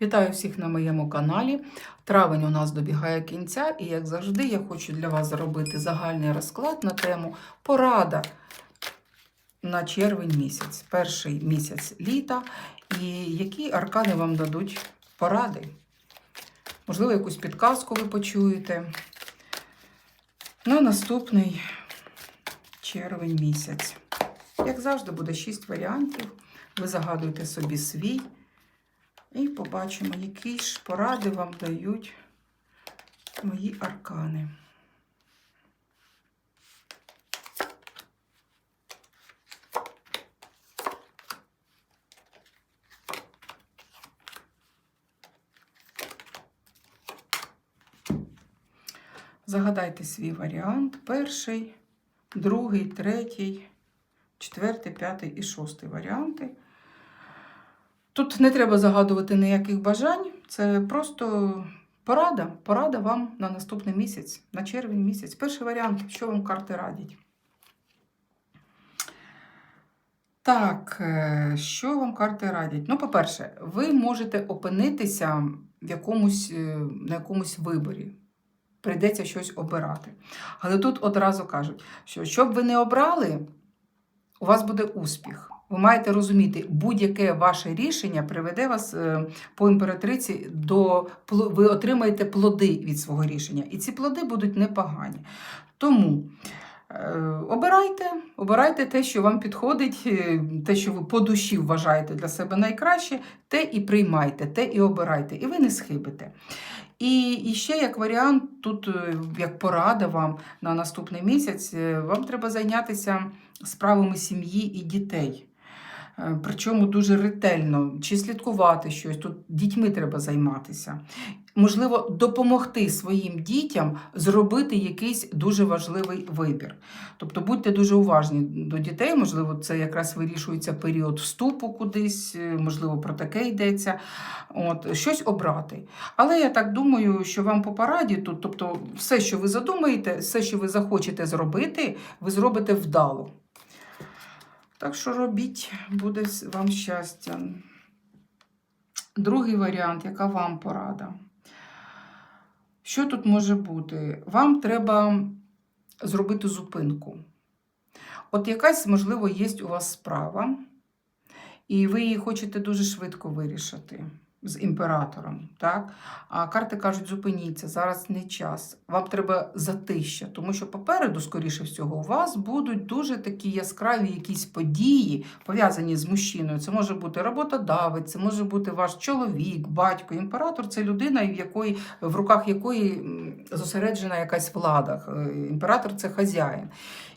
Вітаю всіх на моєму каналі. Травень у нас добігає кінця, і, як завжди, я хочу для вас зробити загальний розклад на тему порада на червень місяць, перший місяць літа, і які аркани вам дадуть поради. Можливо, якусь підказку ви почуєте на наступний червень місяць. Як завжди, буде 6 варіантів. Ви загадуєте собі свій. І побачимо, які ж поради вам дають мої аркани. Загадайте свій варіант. Перший, другий, третій, четвертий, п'ятий і шостий варіанти. Тут не треба загадувати ніяких бажань, це просто порада. Порада вам на наступний місяць, на червень місяць. Перший варіант, що вам карти радять. Так, е, що вам карти радять? Ну, по-перше, ви можете опинитися в якомусь, е, на якомусь виборі. Прийдеться щось обирати. Але тут одразу кажуть, що щоб ви не обрали, у вас буде успіх. Ви маєте розуміти, будь-яке ваше рішення приведе вас е, по імператриці до ви отримаєте плоди від свого рішення, і ці плоди будуть непогані. Тому е, обирайте, обирайте те, що вам підходить, е, те, що ви по душі вважаєте для себе найкраще, те і приймайте, те і обирайте, і ви не схибите. І, і ще як варіант, тут як порада вам на наступний місяць, вам треба зайнятися справами сім'ї і дітей. Е, Причому дуже ретельно, чи слідкувати щось, тут дітьми треба займатися. Можливо, допомогти своїм дітям зробити якийсь дуже важливий вибір. Тобто будьте дуже уважні до дітей, можливо, це якраз вирішується період вступу кудись, е, можливо, про таке йдеться. От, щось обрати. Але я так думаю, що вам по параді тут, тобто, все, що ви задумаєте, все, що ви захочете зробити, ви зробите вдало. Так що робіть, буде вам щастя. Другий варіант, яка вам порада? Що тут може бути? Вам треба зробити зупинку. От якась, можливо, є у вас справа, і ви її хочете дуже швидко вирішити з імператором. Так? А карти кажуть, зупиніться, зараз не час. Вам треба затища, тому що попереду, скоріше всього, у вас будуть дуже такі яскраві якісь події, пов'язані з мужчиною. Це може бути роботодавець, це може бути ваш чоловік, батько. Імператор це людина, в якої в руках якої зосереджена якась влада. Імператор це хазяїн.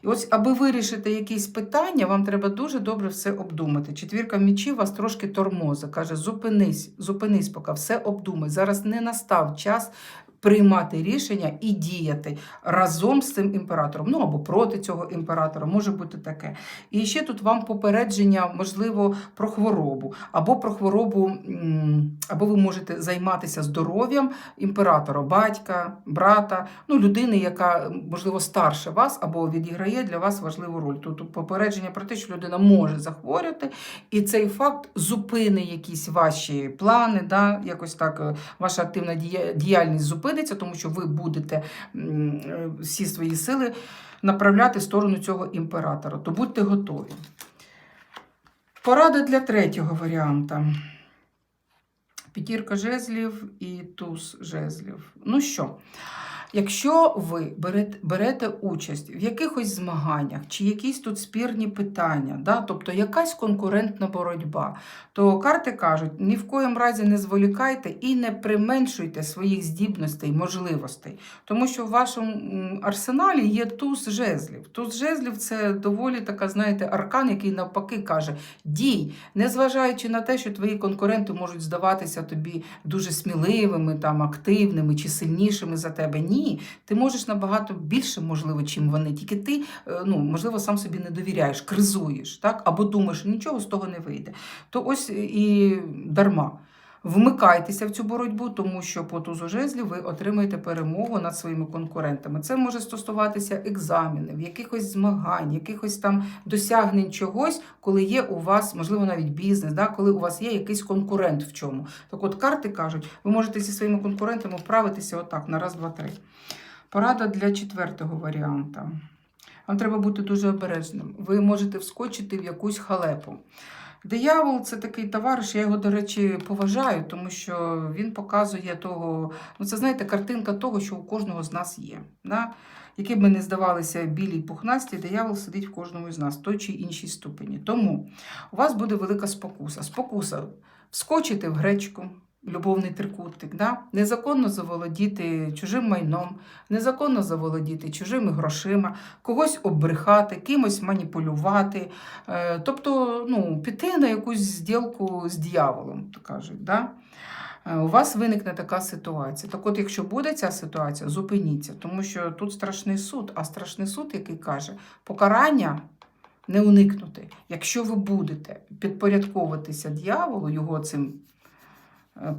І ось, аби вирішити якісь питання, вам треба дуже добре все обдумати. Четвірка мічів вас трошки тормозить, каже: зупинись, зупинись, поки все обдумай. Зараз не настав час. Приймати рішення і діяти разом з цим імператором, ну або проти цього імператора, може бути таке. І ще тут вам попередження, можливо, про хворобу, або про хворобу, або ви можете займатися здоров'ям імператора, батька, брата, ну, людини, яка, можливо, старше вас, або відіграє для вас важливу роль. Тут попередження про те, що людина може захворювати, і цей факт зупинить якісь ваші плани, да, якось так е, ваша активна діяльність зупиниться, тому що ви будете е, всі свої сили направляти в сторону цього імператора. То будьте готові. Порада для третього варіанта. П'ятірка жезлів і туз жезлів. Ну що, якщо ви берете, участь в якихось змаганнях чи якісь тут спірні питання, да, тобто якась конкурентна боротьба, то карти кажуть, ні в коїм разі не зволікайте і не применшуйте своїх здібностей, можливостей. Тому що в вашому арсеналі є туз жезлів. Туз жезлів це доволі така, знаєте, аркан, який навпаки каже: дій, незважаючи на те, що твої конкуренти можуть здаватися тобі дуже сміливими, там, активними чи сильнішими за тебе. Ні, ти можеш набагато більше, можливо, чим вони. Тільки ти, е, ну, можливо, сам собі не довіряєш, кризуєш, так? або думаєш, нічого з того не вийде. То ось і дарма. Вмикайтеся в цю боротьбу, тому що по тузу жезлів ви отримаєте перемогу над своїми конкурентами. Це може стосуватися екзаменів, якихось змагань, якихось там досягнень чогось, коли є у вас, можливо, навіть бізнес, да, коли у вас є якийсь конкурент в чому. Так от карти кажуть, ви можете зі своїми конкурентами вправитися отак на раз, два, три. Порада для четвертого варіанта. Вам треба бути дуже обережним. Ви можете вскочити в якусь халепу. Диявол це такий товариш, я його, до речі, поважаю, тому що він показує того, ну це знаєте, картинка того, що у кожного з нас є. Да? Які б ми не здавалися білі й пухнасті, диявол сидить в кожному з нас, в той чи іншій ступені. Тому у вас буде велика спокуса. Спокуса вскочити в гречку, любовний трикутник, да? незаконно заволодіти чужим майном, незаконно заволодіти чужими грошима, когось оббрехати, кимось маніпулювати, е, тобто ну, піти на якусь зділку з дияволом, то кажуть. Да? Е, У вас виникне така ситуація. Так от, якщо буде ця ситуація, зупиніться, тому що тут страшний суд, а страшний суд, який каже, покарання не уникнути. Якщо ви будете підпорядковуватися дьяволу, його цим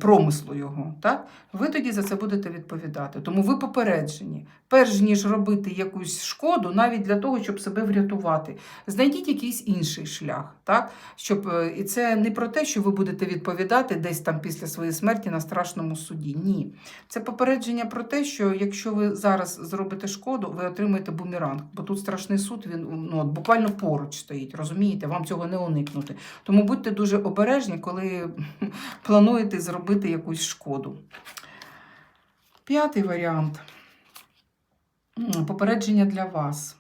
промислу його, так? ви тоді за це будете відповідати. Тому ви попереджені, перш ніж робити якусь шкоду, навіть для того, щоб себе врятувати, знайдіть якийсь інший шлях. Так? Щоб, е, і це не про те, що ви будете відповідати десь там після своєї смерті на страшному суді. Ні. Це попередження про те, що якщо ви зараз зробите шкоду, ви отримаєте бумеранг. Бо тут страшний суд, він ну, от, буквально поруч стоїть, розумієте? Вам цього не уникнути. Тому будьте дуже обережні, коли плануєте зробити якусь шкоду. П'ятий варіант. Попередження для вас.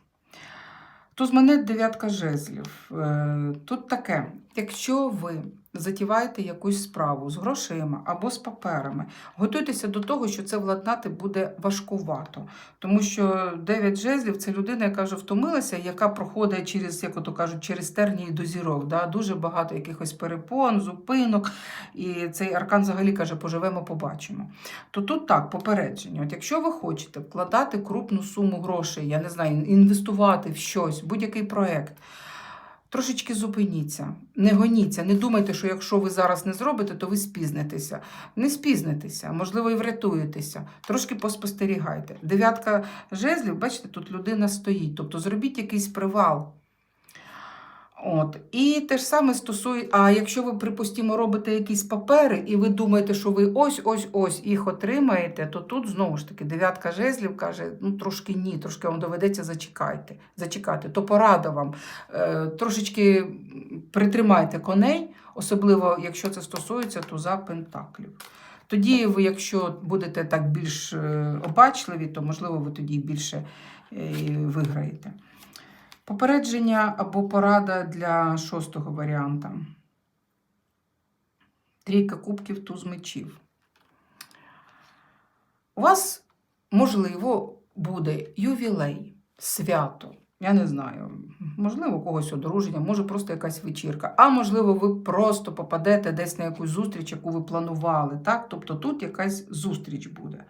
Тут з мене дев'ятка жезлів. Е, Тут таке: якщо ви затіваєте якусь справу з грошима або з паперами, готуйтеся до того, що це владнати буде важкувато. Тому що дев'ять жезлів це людина, яка вже втомилася, яка проходить через, як ото кажуть, через тернії дозірок. Да? Дуже багато якихось перепон, зупинок. І цей аркан взагалі каже, поживемо, побачимо. То тут так, попередження. От якщо ви хочете вкладати крупну суму грошей, я не знаю, інвестувати в щось, будь-який проєкт, трошечки зупиніться, не гоніться, не думайте, що якщо ви зараз не зробите, то ви спізнитеся. Не спізнитеся, можливо, і врятуєтеся. Трошки поспостерігайте. Дев'ятка жезлів, бачите, тут людина стоїть, тобто зробіть якийсь привал. От. І те ж саме стосує, а якщо ви, припустимо, робите якісь папери, і ви думаєте, що ви ось-ось-ось їх отримаєте, то тут знову ж таки дев'ятка жезлів каже, ну трошки ні, трошки вам доведеться зачекати. зачекати. То порада вам. Е, трошечки притримайте коней, особливо якщо це стосується туза пентаклів. Тоді ви, якщо будете так більш е, обачливі, то можливо ви тоді більше е, виграєте. Попередження або порада для шостого варіанта. Трійка кубків туз мечів. У вас, можливо, буде ювілей, свято. Я не знаю, можливо, когось одруження, може просто якась вечірка. А можливо, ви просто попадете десь на якусь зустріч, яку ви планували. Так? Тобто тут якась зустріч буде.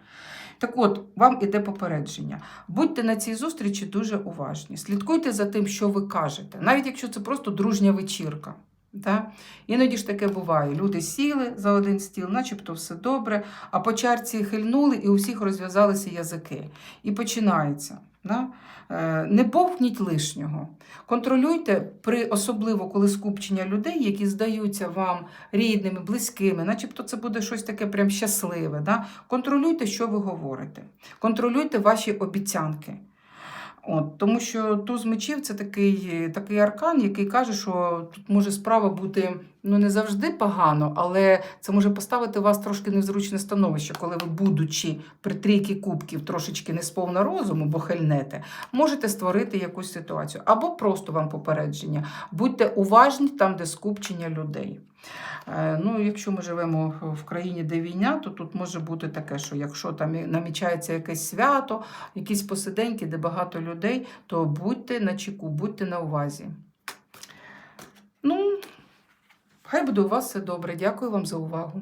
Так от, вам іде попередження. Будьте на цій зустрічі дуже уважні. Слідкуйте за тим, що ви кажете, навіть якщо це просто дружня вечірка. Да? Іноді ж таке буває. Люди сіли за один стіл, начебто все добре, а по чарці хильнули і у всіх розв'язалися язики. І починається. Да? Е, Не бовкніть лишнього. Контролюйте, при, особливо коли скупчення людей, які здаються вам рідними, близькими, начебто це буде щось таке прям щасливе. Да? Контролюйте, що ви говорите. Контролюйте ваші обіцянки. От, тому що туз мечів це такий, такий аркан, який каже, що тут може справа бути ну, не завжди погано, але це може поставити вас трошки невзручне становище, коли ви, будучи при трійки кубків, трошечки не сповна розуму, бо хельнете, можете створити якусь ситуацію. Або просто вам попередження. Будьте уважні там, де скупчення людей. Е, Ну, якщо ми живемо в країні, де війна, то тут може бути таке, що якщо там намічається якесь свято, якісь посиденьки, де багато людей, то будьте на чеку, будьте на увазі. Ну, хай буде у вас все добре. Дякую вам за увагу.